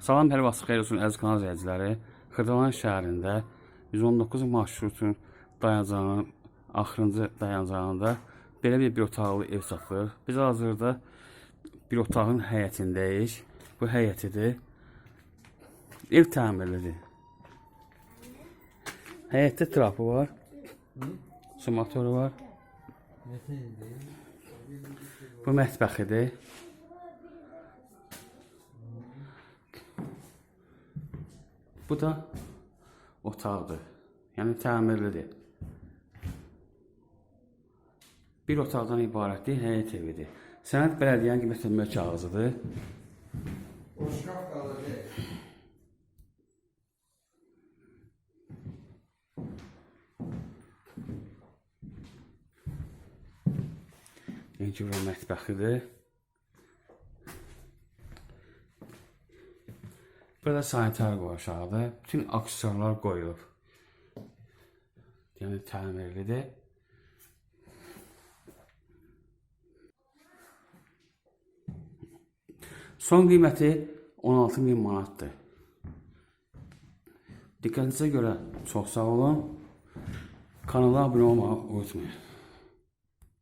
Salam hər vaxt xeyir olsun əziz kanal izləyiciləri. Xırdalan şəhərində 119 marşrutun dayanacağının axırıncı dayanacağında belə bir bir otaqlı ev satılır. Biz hazırda bir otağın həyətindəyik. Bu həyətidir. Ev təmirlidir. Həyətdə trapı var. Su motoru var. Bu mətbəxidir. Bu da otaqdır. Yəni təmirlidir. Bir otaqdan ibarətdir, həyət evidir. Sənəd bələdiyyənin qiymətlənmə kağızıdır. O şkaf kalacak. Yenki bura mətbəxidir. Burada sanitar qovşağıdır. Bütün aksesuarlar qoyulub. Yəni təmirlidir. Son qiyməti 16 min manatdır. Diqqətinizə görə çox sağ olun. Kanala abunə olmağı unutmayın.